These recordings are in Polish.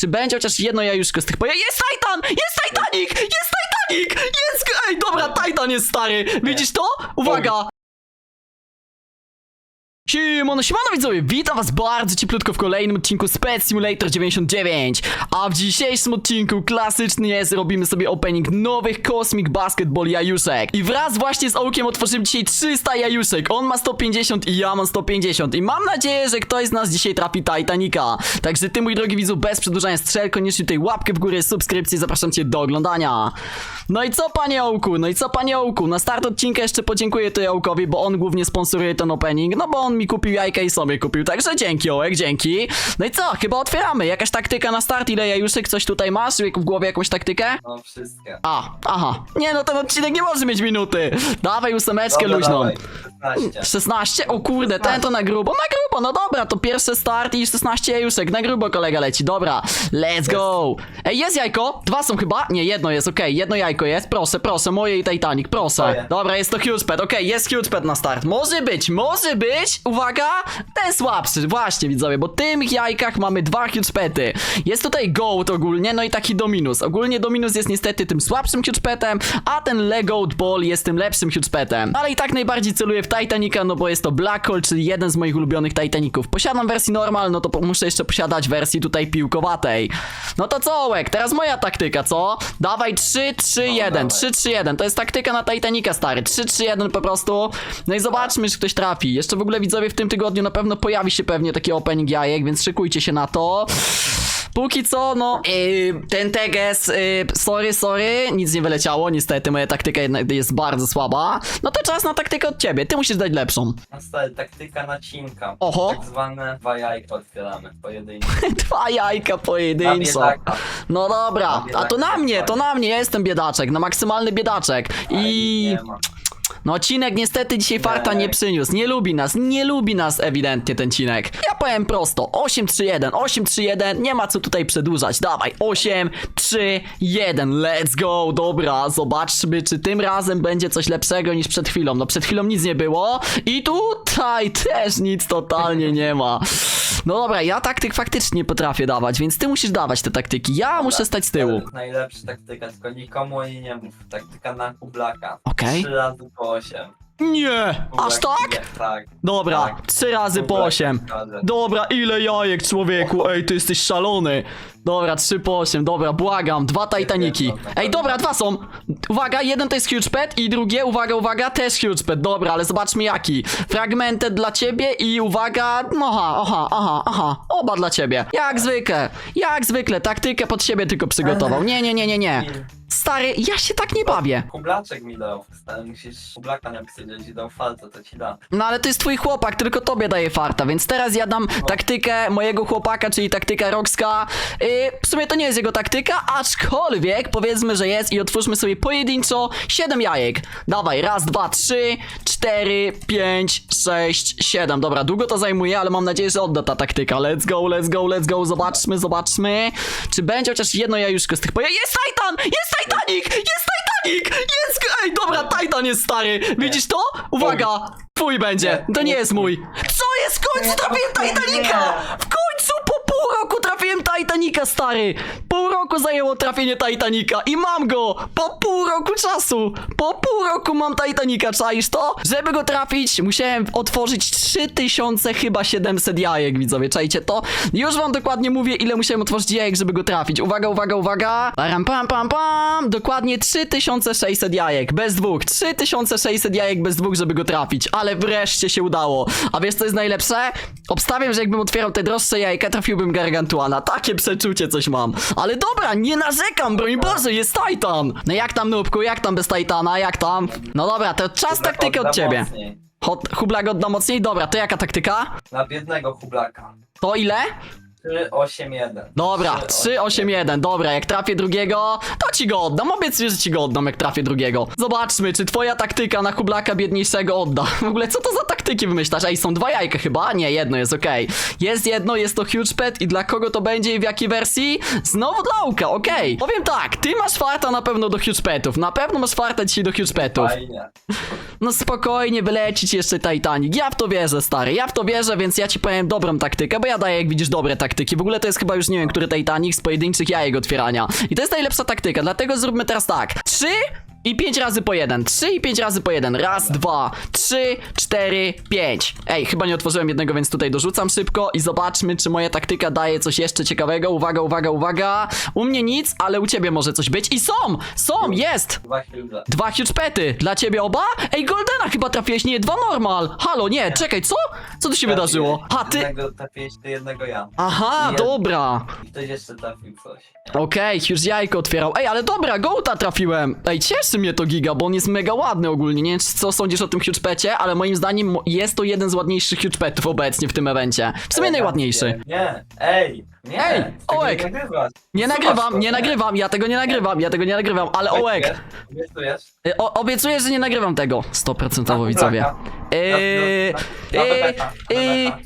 Czy będzie chociaż jedno jajuszko z tych poja... Jest Titan! Jest Titanic! Jest Titanic! Jest... Ej, dobra, Titan jest stary! Widzisz to? Uwaga! Siemano, siemano widzowie, witam was bardzo cieplutko w kolejnym odcinku Spec Simulator 99 A w dzisiejszym odcinku klasyczny jest, robimy sobie opening nowych Cosmic Basketball jajuszek. I wraz właśnie z Ołkiem otworzymy dzisiaj 300 jajuszek. On ma 150 i ja mam 150 I mam nadzieję, że ktoś z nas dzisiaj trafi Titanica. Także ty mój drogi widzu, bez przedłużania strzel, koniecznie tutaj łapkę w górę, subskrypcję, zapraszam cię do oglądania. No i co panie Ołku, no i co panie Ołku, na start odcinka jeszcze podziękuję tutaj Ołkowi, bo on głównie sponsoruje ten opening No bo on mi kupił jajka i sobie kupił, także dzięki Ołek, dzięki No i co, chyba otwieramy, jakaś taktyka na start, ile jajuszek, coś tutaj masz w głowie jakąś taktykę? No wszystkie. A, aha, nie no ten odcinek nie może mieć minuty Dawaj ósemeczkę Dobra, luźną dawaj, 16. 16? O kurde, ten to na grubo, na grubo, no dobra, to pierwszy start i 16 jajuszek, na grubo kolega leci, dobra, let's go. Ej, jest jajko, dwa są chyba, nie, jedno jest, okej, jedno jajko jest, proszę, proszę, moje i Titanic, proszę. Moje. Dobra, jest to huge pet, okej, jest huge pet na start, może być, może być, uwaga, ten słabszy, właśnie widzowie, bo w tych jajkach mamy dwa huge pety. Jest tutaj goat ogólnie, no i taki dominus, ogólnie dominus jest niestety tym słabszym huge petem, a ten legoat ball jest tym lepszym huge petem. Ale i tak najbardziej celuję w Titanica, no bo jest to Black Hole, czyli jeden z moich ulubionych Titaników. Posiadam wersji normal, no to muszę jeszcze posiadać wersji tutaj piłkowatej. No to co, Ołek, teraz moja taktyka, co? Dawaj 3, 3, 1, dawaj. 3, 3, 1. To jest taktyka na Titanica, stary. 3, 3, 1 po prostu. No i zobaczmy, czy ktoś trafi. Jeszcze w ogóle widzowie w tym tygodniu na pewno pojawi się pewnie taki opening jajek, więc szykujcie się na to. Póki co, no, yy, ten teges, yy, sorry, sorry, nic nie wyleciało, niestety moja taktyka jednak jest bardzo słaba. No to czas na taktykę od ciebie, ty musisz dać lepszą. Stałe taktyka nacinka. Oho. Tak zwane dwa jajka otwieramy. Pojedyncze. Dwa jajka Na pojedynczo. biedaka. No dobra, a to na mnie, to fajnie. na mnie, ja jestem biedaczek, na maksymalny biedaczek. I Nie ma. No Cinek niestety dzisiaj farta Nie. przyniósł, nie lubi nas, nie lubi nas ewidentnie ten Cinek. Ja powiem prosto, 8-3-1, 8-3-1, nie ma co tutaj przedłużać, dawaj, 8-3-1, let's go, dobra, zobaczmy czy tym razem będzie coś lepszego niż przed chwilą, no przed chwilą nic nie było i tutaj też nic totalnie nie ma. No dobra, ja taktyk faktycznie nie potrafię dawać, więc ty musisz dawać te taktyki, ja muszę stać z tyłu. To jest Najlepsza taktyka, tylko nikomu jej nie mów. Taktyka na kublaka. Okej. Trzy razy po osiem. Nie, aż Kublak tak? nie, Tak. Dobra, Tak. trzy razy po Kublak osiem. zgadza. Dobra, ile jajek, człowieku? Ej, ty jesteś szalony. Dobra, 3 po 8, dobra, błagam, dwa Titaniki. Ej, dobra, dwa są. Uwaga, jeden to jest huge pet i drugie, uwaga, uwaga, też huge pet. Dobra, ale zobaczmy jaki. Fragmented dla ciebie i uwaga, no aha, aha, aha, aha, oba dla ciebie. Jak zwykle, jak zwykle, taktykę pod siebie tylko przygotował. Nie, nie, nie, nie, nie. Stary, ja się tak nie bawię. Kublaczek mi dał. Stary, musisz kublaka napisać, że ci dał falce, to ci da. No ale to jest twój chłopak, tylko tobie daje farta, więc teraz ja dam taktykę mojego chłopaka, czyli taktyka Roxka. Yy, w sumie to nie jest jego taktyka, aczkolwiek powiedzmy, że jest i otwórzmy sobie pojedynczo 7 jajek. Dawaj, raz, dwa, trzy, cztery, pięć, sześć, siedem. Dobra, długo to zajmuje, ale mam nadzieję, że odda ta taktyka. Let's go, let's go, let's go, zobaczmy, zobaczmy. Czy będzie chociaż jedno jajuszko z tych poja... Jest Titan! Jest Titanic! Jest Titanic! Jest... Ej, dobra, Titan jest stary. Widzisz to? Uwaga! Twój będzie, to nie jest mój. Co jest? W końcu trafiłem Titanica! W końcu trafiłem Titanica, stary! Roku zajęło trafienie Titanica i mam go! Po pół roku czasu! Po pół roku mam Titanica, czaisz to? Żeby go trafić, musiałem otworzyć 3000 chyba 700 jajek, widzowie, czajcie to? Już wam dokładnie mówię, ile musiałem otworzyć jajek, żeby go trafić. Uwaga, uwaga, uwaga! Param, pam, pam, pam! Dokładnie 3600 jajek, bez dwóch. 3600 jajek bez dwóch, żeby go trafić, ale wreszcie się udało. A wiesz co jest najlepsze? Obstawiam, że jakbym otwierał te droższe jajka, trafiłbym Gargantuana. Takie przeczucie coś mam. Ale dobra, nie narzekam, broń Boże, jest Titan! No jak tam, Nubku, jak tam bez Titana, jak tam? No dobra, to czas taktyki od ciebie. mocniej. Hot, Hublak odda mocniej? Dobra, to jaka taktyka? Na biednego kublaka. To ile? 3, 8, 1. Dobra, 3, 8, 1, dobra, jak trafię drugiego, to ci go oddam, obiecuję, że ci go oddam, jak trafię drugiego. Zobaczmy, czy twoja taktyka na Hublaka biedniejszego odda. W ogóle, co to za taktyki wymyślasz? Ej, są dwa jajka chyba? Nie, jedno jest okej. Jest jedno, jest to huge pet i dla kogo to będzie i w jakiej wersji? Znowu dla Uka, okej. Powiem tak, ty masz farta na pewno do huge petów, na pewno masz farta dzisiaj do huge petów. Fajnie. No spokojnie, wyleci ci jeszcze Titanic. Ja w to wierzę, stary, ja w to wierzę, więc ja ci powiem dobrą taktykę, bo ja daję, jak widzisz, dobre taktyki. taktyki. W ogóle to jest chyba już nie wiem, który Titanic z pojedynczych jajek otwierania. I to jest najlepsza taktyka, dlatego zróbmy teraz tak. Trzy i pięć razy po jeden. Trzy i pięć razy po jeden. Raz, dwa, trzy, cztery, pięć. Ej, chyba nie otworzyłem jednego, więc tutaj dorzucam szybko i zobaczmy, czy moja taktyka daje coś jeszcze ciekawego. Uwaga, uwaga, uwaga. U mnie nic, ale u ciebie może coś być. I są! Są! Jest! Dwa huge. Dwa huge pety. Dla ciebie oba? Ej, Goldena chyba trafiłeś, nie, dwa normal. Halo, nie, czekaj, co? Co tu się wydarzyło? Ha, ty... Jednego trafiłeś, ty jednego ja. Aha, dobra. I ktoś jeszcze trafił coś. Okej, już jajko otwierał. Ej, ale dobra, Gołta trafiłem. Ej, cieszy mnie to giga, bo on jest mega ładny ogólnie. Nie wiem, co sądzisz o tym huge pecie, ale moim zdaniem jest to jeden z ładniejszych huge petów obecnie w tym evencie. W sumie najładniejszy. Nie, ej, nie. Tego Ołek. Nie, nagrywasz. Nie Słuchasz nagrywam, nie nagrywam, ja tego nie nagrywam, ja tego nie nagrywam, ale Ołek, Obiecujesz? y, o, obiecuję, że nie nagrywam tego. 100% widzowie. Na- na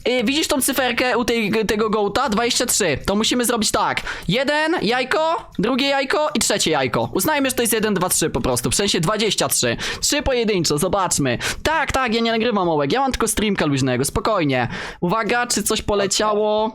yy, widzisz tą cyferkę u tej, tego gołta? 23. To musimy zrobić tak. Jeden jajko, drugie jajko i trzecie jajko. Uznajmy, że to jest 1, 2, 3 po prostu. W sensie 23. Trzy pojedynczo, zobaczmy. Tak, tak, ja nie nagrywam ołek. Ja mam tylko streamka luźnego, spokojnie. Uwaga, czy coś poleciało?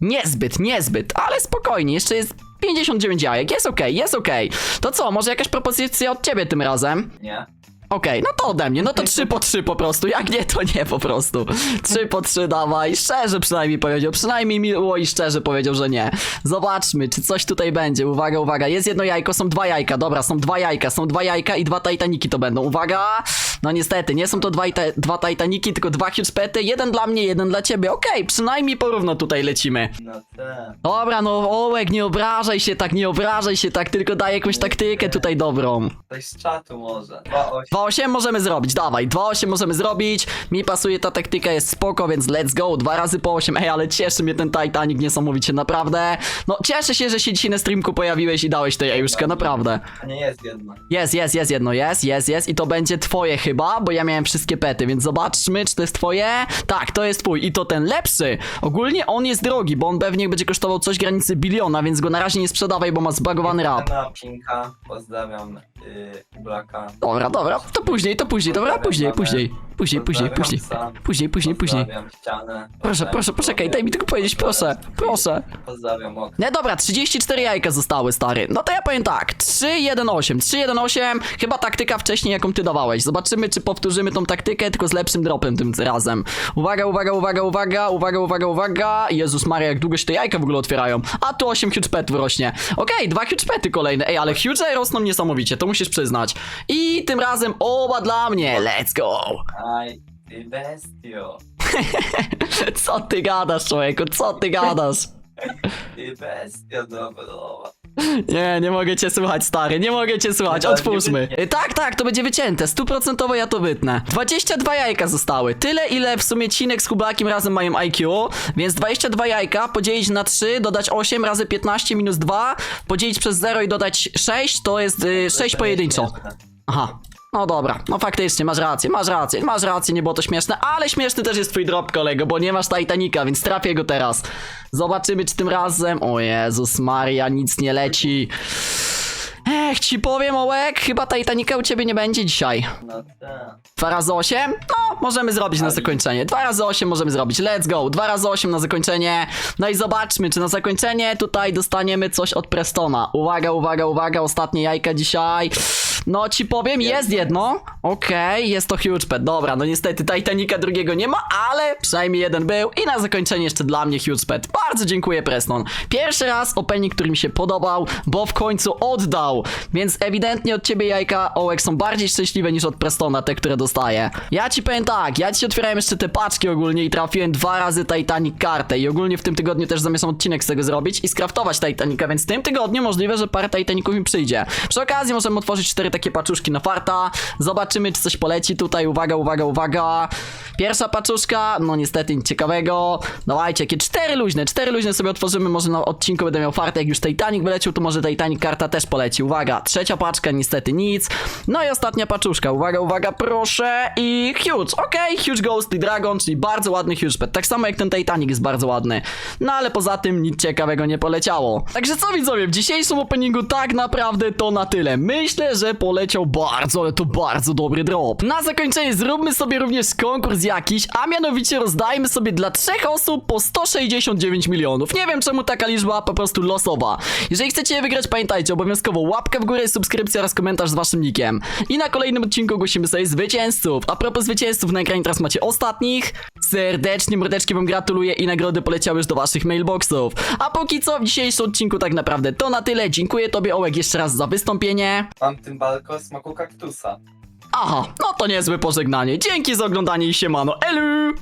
Niezbyt, niezbyt, ale spokojnie. Jeszcze jest 59 jajek. Jest okej, jest okej. To co, może jakaś propozycja od ciebie tym razem? Nie. Okej, no to ode mnie, no to 3 po 3 po prostu, jak nie, to nie po prostu. 3 po 3 dawaj, szczerze przynajmniej powiedział, przynajmniej miło i szczerze powiedział, że nie. Zobaczmy, czy coś tutaj będzie, uwaga, uwaga, jest jedno jajko, są dwa jajka, dobra, są dwa jajka, są dwa jajka i dwa Titaniki to będą, uwaga, no niestety, nie są to dwa, dwa Titaniki, tylko dwa huge pety, jeden dla mnie, jeden dla ciebie, okej, przynajmniej porówno tutaj lecimy. No te. Dobra, no Ołek, nie obrażaj się tak, nie obrażaj się tak, tylko daj jakąś taktykę tutaj dobrą. Ktoś z czatu może. Dwa osiem. 2-8 możemy zrobić, dawaj, 2-8 możemy zrobić. Mi pasuje ta taktyka, jest spoko, więc let's go. Dwa razy po 8. Ej, ale cieszy mnie ten Titanic niesamowicie, naprawdę. No, cieszę się, że się dzisiaj na streamku pojawiłeś i dałeś tej Ejuszkę, naprawdę. A nie jest jedno. Jest, jest, jest jedno, jest, jest, jest. I to będzie twoje chyba, bo ja miałem wszystkie pety, więc zobaczmy, czy to jest twoje. Tak, to jest twój. I to ten lepszy. Ogólnie on jest drogi, bo on pewnie będzie kosztował coś granicy biliona, więc go na razie nie sprzedawaj, bo ma zbagowany rap. Pinka, pozdrawiam yy, Blaka. Dobra, dobra, to później, to później, dobra, później, później. Później, później, Pozdrawiam później. Później, później, później. Pozdrawiam ścianę. Proszę, proszę, poczekaj, daj mi tylko powiedzieć, proszę, proszę. Pozdrawiam ok. Nie, dobra, 34 jajka zostały, stary. No to ja powiem tak, 3, 1, 8, 3, 1, 8, chyba taktyka wcześniej, jaką ty dawałeś. Zobaczymy, czy powtórzymy tą taktykę, tylko z lepszym dropem tym razem. Uwaga, uwaga, uwaga, uwaga, uwaga, uwaga, uwaga. Jezus Maria, jak długo się te jajka w ogóle otwierają. A tu 8 huge petów rośnie. Okej, dwa huge pety kolejne. Ej, ale huge rosną niesamowicie, to musisz przyznać. I tym razem oba dla mnie, let's go. Aj, ty bestio. Co ty gadasz, człowieku, co ty gadasz? Ty bestio dobrowa. Nie, nie mogę cię słuchać, stary, nie mogę cię słuchać, Nie, ale wytnie. Tak, tak, to będzie wycięte, stuprocentowo ja to wytnę. 22 jajka zostały, tyle ile w sumie Cinek z Kubakiem razem mają IQ, więc 22 jajka podzielić na 3, dodać 8 razy 15 minus 2, podzielić przez 0 i dodać 6, to jest y, 6 pojedynczo. Aha. No dobra, no faktycznie, masz rację, masz rację, masz rację, nie było to śmieszne, ale śmieszny też jest twój drop, kolego, bo nie masz Titanica, więc trafię go teraz. Zobaczymy, czy tym razem... O Jezus Maria, nic nie leci. Ech, ci powiem, Ołek, chyba Titanica u ciebie nie będzie dzisiaj. No te. 2 razy 8? No, możemy zrobić na zakończenie. 2 razy 8 możemy zrobić. Let's go. 2 razy 8 na zakończenie. No i zobaczmy, czy na zakończenie tutaj dostaniemy coś od Prestona. Uwaga, uwaga, uwaga, ostatnie jajka dzisiaj. No ci powiem, jest jedno. Okej, jest to huge pet. Dobra, no niestety Titanica drugiego nie ma, ale przynajmniej jeden był. I na zakończenie jeszcze dla mnie huge pet. Bardzo dziękuję Preston. Pierwszy raz opening, który mi się podobał, bo w końcu oddał. Więc ewidentnie od ciebie jajka Ołek są bardziej szczęśliwe niż od Prestona, te, które dostaję. Ja ci powiem tak, ja ci otwierałem jeszcze te paczki ogólnie i trafiłem dwa razy Titanic kartę i ogólnie w tym tygodniu też zamierzam odcinek z tego zrobić i skraftować Titanica, więc w tym tygodniu możliwe, że parę Titaniców mi przyjdzie. Przy okazji możemy otworzyć cztery takie paczuszki na farta, zobaczymy czy coś poleci tutaj, uwaga, uwaga, uwaga. Pierwsza paczuszka, no niestety nic ciekawego. Dawajcie, jakie cztery luźne, cztery luźne sobie otworzymy, może na odcinku będę miał farta, jak już Titanic wyleciał, to może Titanic karta też poleci, uwaga. Trzecia paczka, niestety nic. No i ostatnia paczuszka, uwaga, uwaga, proszę i huge, okej, huge ghostly dragon, czyli bardzo ładny huge pet, tak samo jak ten Titanic jest bardzo ładny. No ale poza tym nic ciekawego nie poleciało. Także co widzowie, w dzisiejszym openingu tak naprawdę to na tyle. Myślę, że poleciał bardzo, ale to bardzo dobry drop. Na zakończenie zróbmy sobie również konkurs jakiś, a mianowicie rozdajmy sobie dla trzech osób po 169 milionów. Nie wiem czemu taka liczba, po prostu losowa. Jeżeli chcecie je wygrać, pamiętajcie, obowiązkowo łapkę w górę, subskrypcja oraz komentarz z waszym nickiem. I na kolejnym odcinku ogłosimy sobie zwycięzców. A propos zwycięzców, na ekranie teraz macie ostatnich. Serdecznie, mordeczki wam gratuluję i nagrody poleciały już do waszych mailboxów. A póki co w dzisiejszym odcinku tak naprawdę to na tyle. Dziękuję tobie Ołek jeszcze raz za wystąpienie. Mam tym balko o smaku kaktusa. Aha, no to niezłe pożegnanie. Dzięki za oglądanie i siemano. Elu!